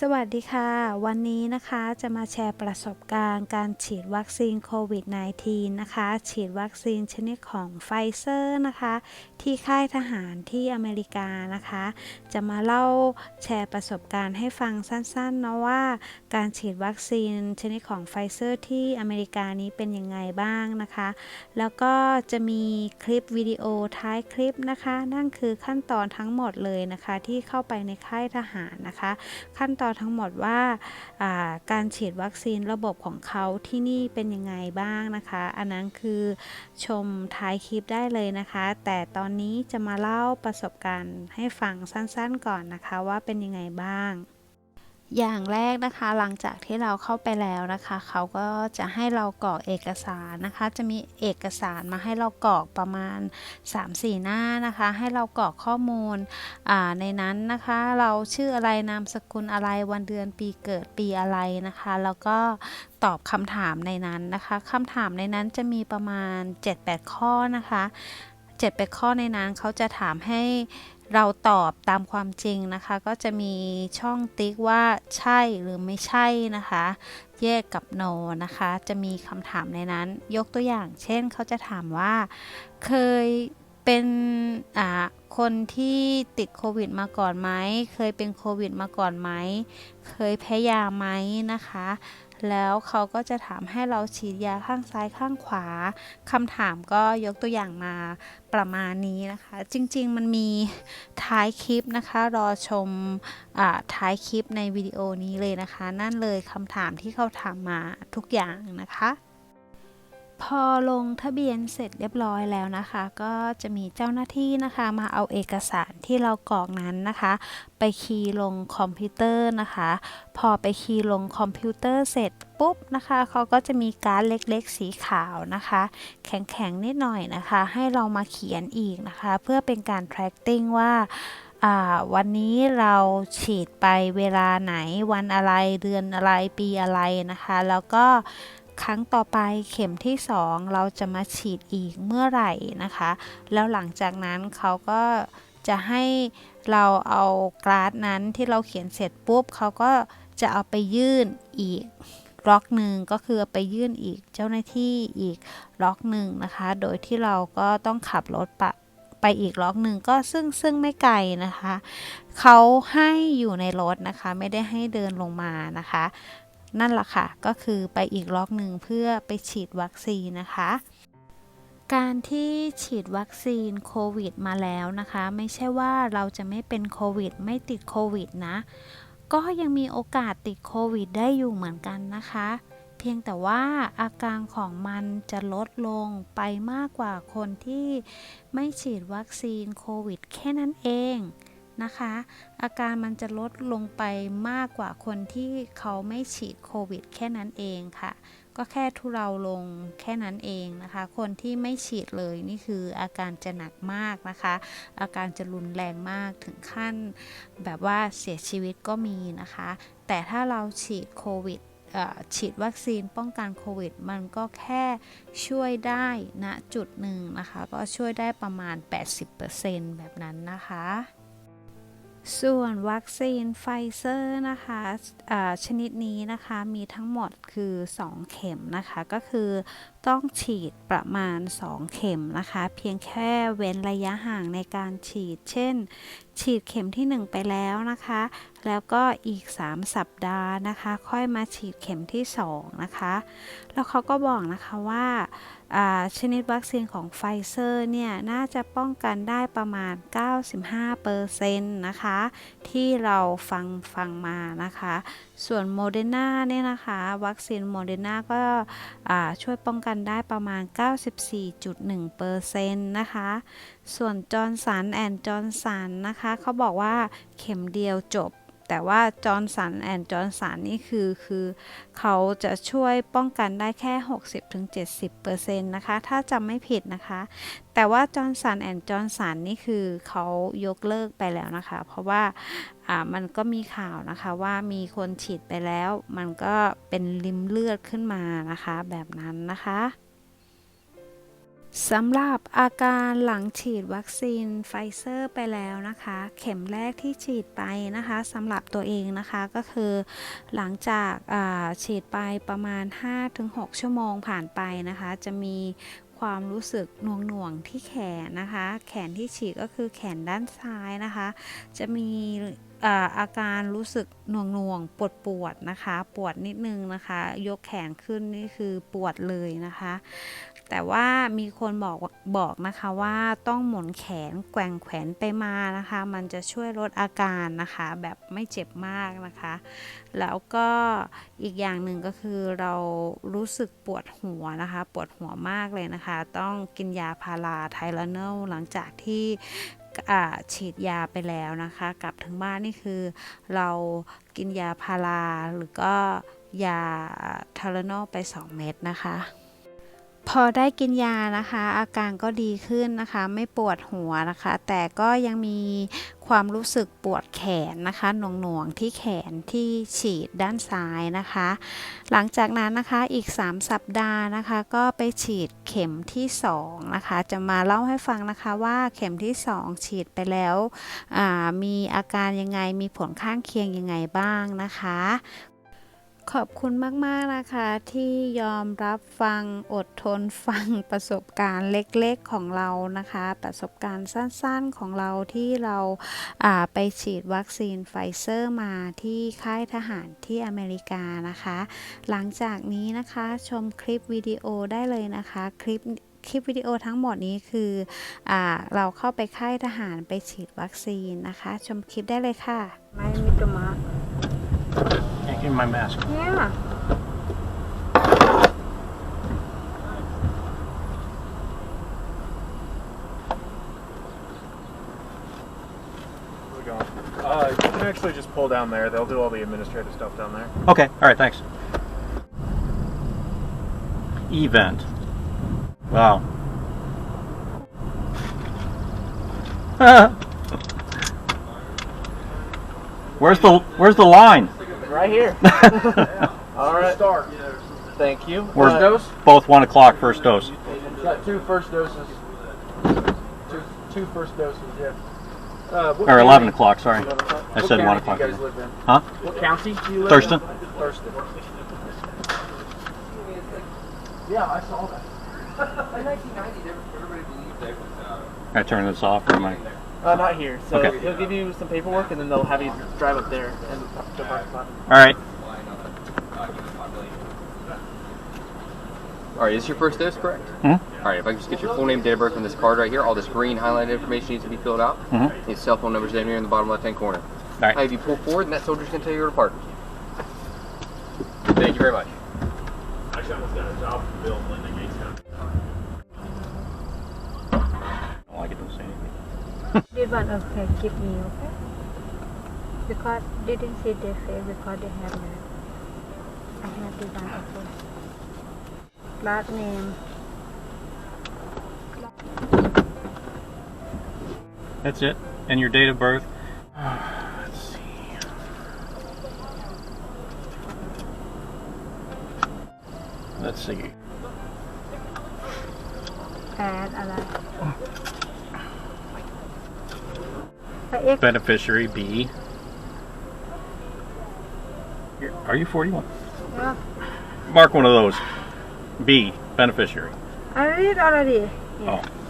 สวัสดีค่ะ วันนี้นะคะจะมาแชร์ประสบการณ์การฉีดวัคซีนโควิด -19 นะคะ ฉีดวัคซีนชนิดของไฟเซอร์นะคะ ที่ค่ายทหารที่อเมริกานะคะ จะมาเล่าแชร์ประสบการณ์ให้ฟังสั้นๆนะว่า การฉีดวัคซีนชนิดของไฟเซอร์ที่อเมริกานี้เป็นยังไงบ้างนะคะ แล้วก็จะมีคลิปวิดีโอท้ายคลิปนะคะ นั่นคือขั้นตอนทั้งหมดเลยนะคะ ที่เข้าไปในค่ายทหารนะคะ ขั้นตอนทั้งหมดว่าาการฉีดวัคซีนระบบของเขาที่นี่เป็นยังไงบ้างนะคะ อันนั้นคือชมท้ายคลิปได้เลยนะคะ แต่ตอนนี้จะมาเล่าประสบการณ์ให้ฟังสั้นๆก่อนนะคะว่าเป็นยังไงบ้าง อย่างแรกนะคะหลังจากที่เราเข้าไปแล้วนะคะ เขาก็จะให้เรากรอกเอกสารนะคะ จะมีเอกสารมาให้เรากรอกประมาณ 3-4 หน้านะคะ ให้เรากรอกข้อมูลในนั้นนะคะ เราชื่ออะไรนามสกุลอะไรวันเดือนปีเกิดปีอะไรนะคะ แล้วก็ตอบคำถามในนั้นนะคะคำถามในนั้นจะมีประมาณ 7-8 ข้อนะคะ 7-8 ข้อในนั้นเขาจะถามให้ เราตอบตามความจริงนะคะ ก็จะมีช่องติ๊กว่าใช่หรือไม่ใช่นะคะ แยกกับ no นะคะ จะมีคำถามในนั้น ยกตัวอย่าง เช่นเขาจะถามว่า เคยเป็นคนที่ติดโควิดมาก่อนไหม เคยเป็นโควิดมาก่อนไหม เคยแพ้ยาไหมนะคะ แล้วเขาก็จะถามให้เราฉีดยาข้างซ้ายข้างขวาคำถามก็ยกตัวอย่างมาประมาณนี้นะคะ จริงๆมันมีท้ายคลิปนะคะ รอชมท้ายคลิปในวิดีโอนี้เลยนะคะ นั่นเลยคำถามที่เขาถามมาทุกอย่างนะคะ พอลงทะเบียนเสร็จเรียบร้อยแล้วนะคะ ก็จะมีเจ้าหน้าที่นะคะ มาเอาเอกสารที่เรากรอกนั้นนะคะ ไปคีย์ลงคอมพิวเตอร์นะคะ พอไปคีย์ลงคอมพิวเตอร์เสร็จปุ๊บนะคะเขาก็จะมีการ์ดเล็กๆ สีขาวนะคะ แข็งๆนิดหน่อยนะคะ ให้เรามาเขียนอีกนะคะ เพื่อเป็นการ tracking ว่าวันนี้เราฉีดไปเวลาไหนวันอะไรเดือนอะไรปีอะไรนะคะ แล้วก็ ครั้งต่อไปเข็มที่ 2 เราจะมาฉีดอีกเมื่อไหร่นะคะ แล้วหลังจากนั้นเขาก็จะให้เราเอากราดนั้นที่เราเขียนเสร็จปุ๊บเขาก็จะเอาไปยื่นอีกล็อกหนึ่งก็คือไปยื่นอีกเจ้าหน้าที่อีกล็อกหนึ่งนะคะ โดยที่เราก็ต้องขับรถปะไปอีกล็อกหนึ่งก็ซึ่งซึ่งไม่ไกลนะคะ เขาให้อยู่ในรถนะคะ ไม่ได้ให้เดินลงมานะคะ นั่นแหละค่ะ ก็คือไปอีกล็อกหนึ่งเพื่อไปฉีดวัคซีนนะคะ การที่ฉีดวัคซีนโควิดมาแล้วนะคะ ไม่ใช่ว่าเราจะไม่เป็นโควิด ไม่ติดโควิดนะ ก็ยังมีโอกาสติดโควิดได้อยู่เหมือนกันนะคะ เพียงแต่ว่าอาการของมันจะลดลงไปมากกว่าคนที่ไม่ฉีดวัคซีนโควิดแค่นั้นเอง นะคะ อาการมันจะลดลงไปมากกว่าคนที่เขาไม่ฉีดโควิดแค่นั้นเองค่ะ ก็แค่ทุเราลงแค่นั้นเองนะคะ คนที่ไม่ฉีดเลยนี่คืออาการจะหนักมากนะคะ อาการจะรุนแรงมากถึงขั้นแบบว่าเสียชีวิตก็มีนะคะ แต่ถ้าเราฉีดโควิดฉีดวัคซีนป้องกันโควิด มันก็แค่ช่วยได้ณนะจุดหนึ่งนะคะ ก็ช่วยได้ประมาณ 80%แบบนั้นนะคะ ส่วนวัคซีนไฟเซอร์นะคะชนิดนี้นะคะมีทั้งหมดคือ 2 เข็มนะคะก็คือต้องฉีดประมาณ 2 เข็มนะคะ เพียงแค่เว้นระยะห่างในการฉีด เช่น ฉีดเข็มที่ 1 ไปแล้วนะคะ แล้วก็อีก 3 สัปดาห์นะคะ ค่อยมาฉีดเข็มที่ 2 นะคะ แล้วเขาก็บอกนะคะว่าชนิดวัคซีนของไฟเซอร์เนี่ย น่าจะป้องกันได้ประมาณ 95%นะคะ ที่เราฟังฟังมานะคะ ส่วนโมเดอร์นาเนี่ยนะคะ วัคซีนโมเดอร์นาก็ช่วยป้องกันได้ประมาณ 94.1%นะคะ ส่วนจอร์นสันแอนด์จอร์นสันนะคะ เขาบอกว่าเข็มเดียวจบ แต่ว่าจอร์นสันแอนด์จอร์นสันนี่คือคือเขาจะช่วยป้องกันได้แค่ 60-70%นะคะ ถ้าจำไม่ผิดนะคะ แต่ว่าจอร์นสันแอนด์จอร์นสันนี่คือเขายกเลิกไปแล้วนะคะ เพราะว่าอ่ามันก็มีข่าวนะคะว่ามีคนฉีดไปแล้ว มันก็เป็นริมเลือดขึ้นมานะคะ แบบนั้นนะคะ สำหรับอาการหลังฉีดวัคซีนไฟเซอร์ไปแล้วนะคะ เข็มแรกที่ฉีดไปนะคะสำหรับตัวเองนะคะก็คือหลังจากาฉีดไปประมาณ 5-6 ชั่วโมงผ่านไปนะคะ จะมีความรู้สึกหน่วงๆที่แขนนะคะ แขนที่ฉีดก็คือแขนด้านซ้ายนะคะ จะมี อาการรู้สึกหน่วงๆปวดปวดๆนะคะ ปวดนิดนึงนะคะ ยกแขนขึ้นนี่คือปวดเลยนะคะ แต่ว่ามีคนบอกบอกนะคะว่าต้องหมุนแขนแกว่งแขนไปมานะคะ มันจะช่วยลดอาการนะคะ แบบไม่เจ็บมากนะคะ แล้วก็อีกอย่างหนึ่งก็คือเรารู้สึกปวดหัวนะคะ ปวดหัวมากเลยนะคะ ต้องกินยาพาราไทลาเนลหลังจากที่ ฉีดยาไปแล้วนะคะ กลับถึงบ้านนี่คือเรากินยาพาราหรือก็ยาไทลาเนลไป 2 เม็ดนะคะ พอได้กินยานะคะ อาการก็ดีขึ้นนะคะ ไม่ปวดหัวนะคะ แต่ก็ยังมีความรู้สึกปวดแขนนะคะหน่วงๆที่แขนที่ฉีดด้านซ้ายนะคะ หลังจากนั้นนะคะอีก 3 สัปดาห์นะคะ ก็ไปฉีดเข็มที่2นะคะ จะมาเล่าให้ฟังนะคะว่าเข็มที่ 2 ฉีดไปแล้วมีอาการยังไงมีผลข้างเคียงยังไงบ้างนะคะ ขอบคุณมาก ๆ นะคะ ที่ยอมรับฟังอดทนฟังประสบการณ์เล็กๆของเรานะคะ ประสบการณ์สั้นๆของเราที่เราาไปฉีดวัคซีนไฟเซอร์มาที่ค่ายทหารที่อเมริกานะคะ หลังจากนี้นะคะชมคลิปวิดีโอได้เลยนะคะ คลิปคลิปวิดีโอทั้งหมดนี้คืออเราเข้าไปค่ายทหารไปฉีดวัคซีนนะคะ ชมคลิปได้เลยค่ะไม่มีตัวม Hey, give me my mask. Yeah. we going. Uh, you can actually just pull down there. They'll do all the administrative stuff down there. Okay. All right. Thanks. Event. Wow. where's the Where's the line? Right here. all right. Start. Thank you. Where's Uh, dose? Both one o'clock. First dose. Got two first doses. Two, two first doses. Yeah. Uh, what Or eleven county- o'clock. Sorry, 11 o'clock? I What said county one do o'clock. You guys live in? Huh? What county do you live Thurston. in? Thurston. Yeah, I saw that. In 1990, everybody believed they was. Uh, I turn this off. Or am I? Uh, not here. So Okay. he'll give you some paperwork, and then they'll have you drive up there and go back to All right. All right, is your first dose, correct? Hmm? All right, if I can just get your full name, date of birth, and this card right here, all this green highlighted information needs to be filled out. Mhm. These cell phone numbers down here in the bottom left-hand corner. All right. Hey, if you pull forward, and that soldier's gonna tell you where to park. Thank you very much. Actually, I almost got a job for Bill Linda Gates County. I don't like it. Don't say one of them give me, okay? Because they didn't see their face. because they have none. I have the one, okay? Last name. That's it. And your date of birth? Let's see. Let's see. And I like. Beneficiary B. Are you 41? Yeah. Mark one of those. B. Beneficiary. I read already. Yeah. Oh.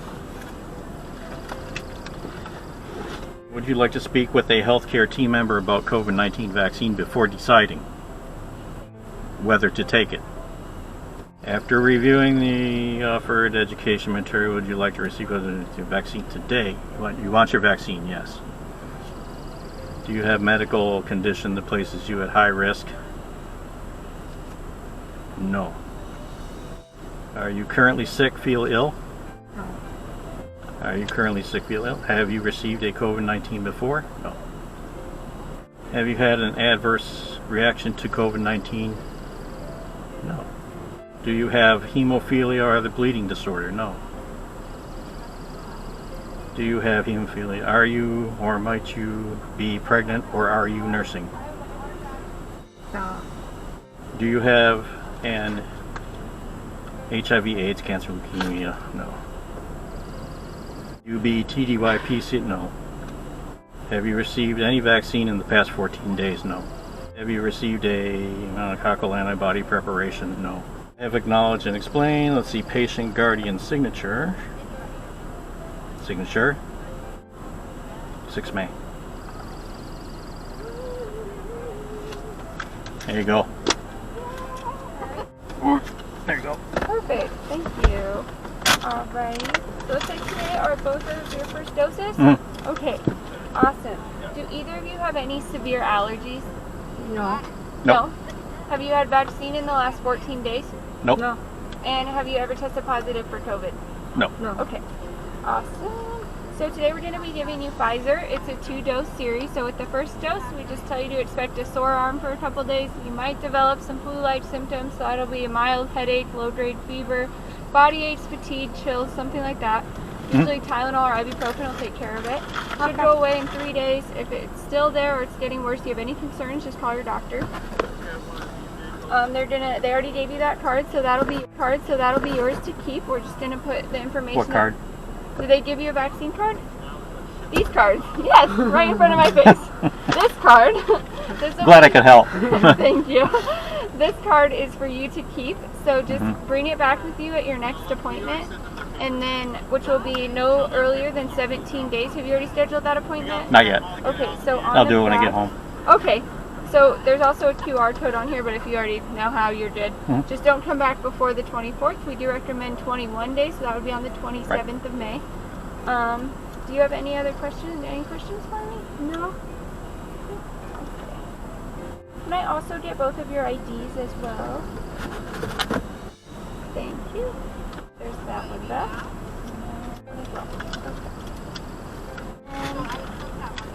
Would you like to speak with a healthcare team member about COVID 19 vaccine before deciding whether to take it? After reviewing the offered education material, would you like to receive your vaccine today? You want, you want your vaccine, yes. Do you have medical condition that places you at high risk? No. Are you currently sick, feel ill? No. Are you currently sick, feel ill? Have you received a COVID 19 before? No. Have you had an adverse reaction to COVID 19? No. Do you have hemophilia or other bleeding disorder? No. Do you have hemophilia? Are you or might you be pregnant or are you nursing? ต่อ Do you have an HIV, AIDS, cancer, leukemia? No. UB, TDYP, no. Have you received any vaccine in the past 14 days? No. Have you received a uh, monococcal antibody preparation? No. Have acknowledged and explained. Let's see, patient guardian signature. Signature. 6 May. There you go. There you go. Perfect. Thank you. All right. So looks like today are both of your first doses. Mhm. Okay. Awesome. Do either of you have any severe allergies? No. No. No. Have you had vaccine in the last 14 days? Nope. No. And have you ever tested positive for COVID? No. No. Okay. Awesome. So today we're going to be giving you Pfizer. It's a two-dose series. So with the first dose, we just tell you to expect a sore arm for a couple days. You might develop some flu-like symptoms. So that'll be a mild headache, low-grade fever, body aches, fatigue, chills, something like that. Mm-hmm. Usually Tylenol or ibuprofen will take care of it. Should go away in three days. If it's still there or it's getting worse, you have any concerns, just call your doctor. Um, they're gonna. They already gave you that card, so that'll be card. So that'll be yours to keep. We're just gonna put the information. What card? Did they give you a vaccine card? These cards. Yes, right in front of my face. this card. this is Glad I could help. Thank you. This card is for you to keep. So just Mm-hmm. bring it back with you at your next appointment. And then, which will be no earlier than 17 days. Have you already scheduled that appointment? Not yet. Okay, so on I'll do it when I get home. Okay. So there's also a QR code on here, but if you already know how, you're good. Mhm. Just don't come back before the 24th. We do recommend 21 days, so that would be on the 27th of May. Um, do you have any other questions? Any questions for me? No. Okay. Can I also get both of your IDs as well? Thank you. There's that one back.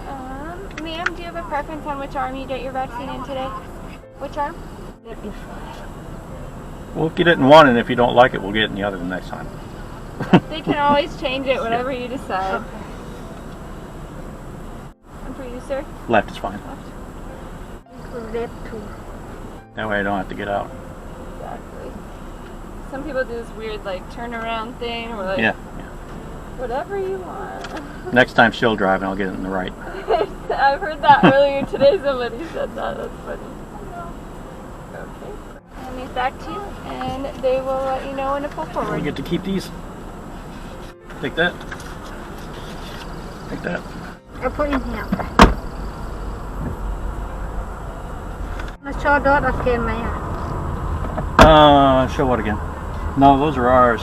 Um, ma'am, do you have a preference on which arm you get your vaccine in today? Which arm? We'll get it in one, and if you don't like it, we'll get it in the other the next time. They can always change it, whatever you decide. And for you, sir? Left is fine. Left. too. That way I don't have to get out. Exactly. Some people do this weird, like, turnaround thing, or like, yeah. Yeah. whatever you want. Next time she'll drive, and I'll get it in the right. I've heard that earlier today. Somebody said that. That's funny. Okay. And these back to you, and they will let you know when to pull forward. We get to keep these. Take that. Take that. I'll put in here. Show that again, Maya. Uh, show what again? No, those are ours.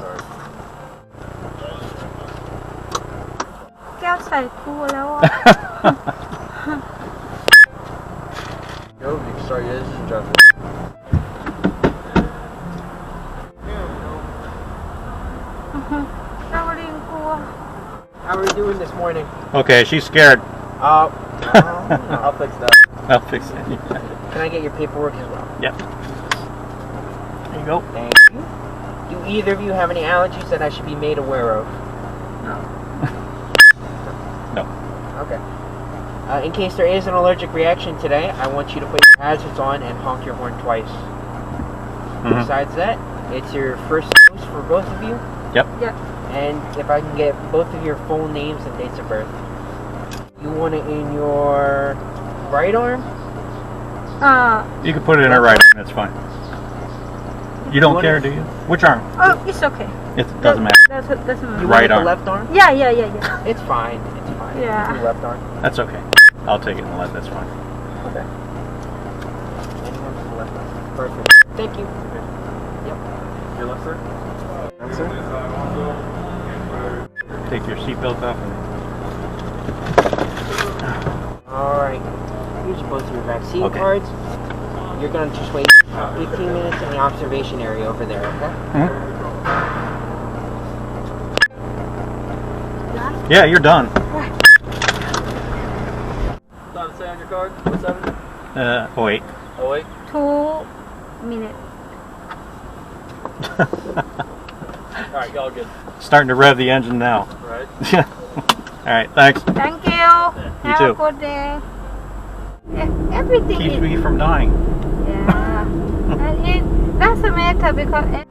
card. แก้วใส่คู่แล้วอ่ะ Go, you can start yours. Drop it. เราเรียนกลัว How are you doing this morning? Okay, she's scared. Uh, I'll fix that. I'll fix it. Can I get your paperwork as well? yep. There you go. Thank you. Do either of you have any allergies that I should be made aware of? No. No. Okay. Uh, in case there is an allergic reaction today, I want you to put your hazards on and honk your horn twice. Mhm. Besides that, it's your first dose for both of you. Yep. Yep. And if I can get both of your full names and dates of birth. You want it in your right arm? อ่า You can put it in her right arm. That's fine. You don't care, do you? Which arm? oh it's okay It doesn't matter. that's doesn't You Right want it arm. the left arm? yeah yeah yeah yeah It's fine. It's fine. Yeah. Your left arm. That's okay. I'll take it in the left. That's fine. Okay. Anyone from the left arm. Perfect. Thank you. Yep. Your left sir? Answer? Take your seatbelt off. All right. Here's both your vaccine Okay. cards. You're gonna just wait 18 minutes in the observation area over there, okay? Yeah, you're done. Time to say on your card? What's seven? Uh, oh wait. Oh wait. two minutes Alright, y'all good. Starting to rev the engine now. Right. right, thanks. Thank you. Have too. a good day. Everything Keeps is me from dying. And it doesn't matter because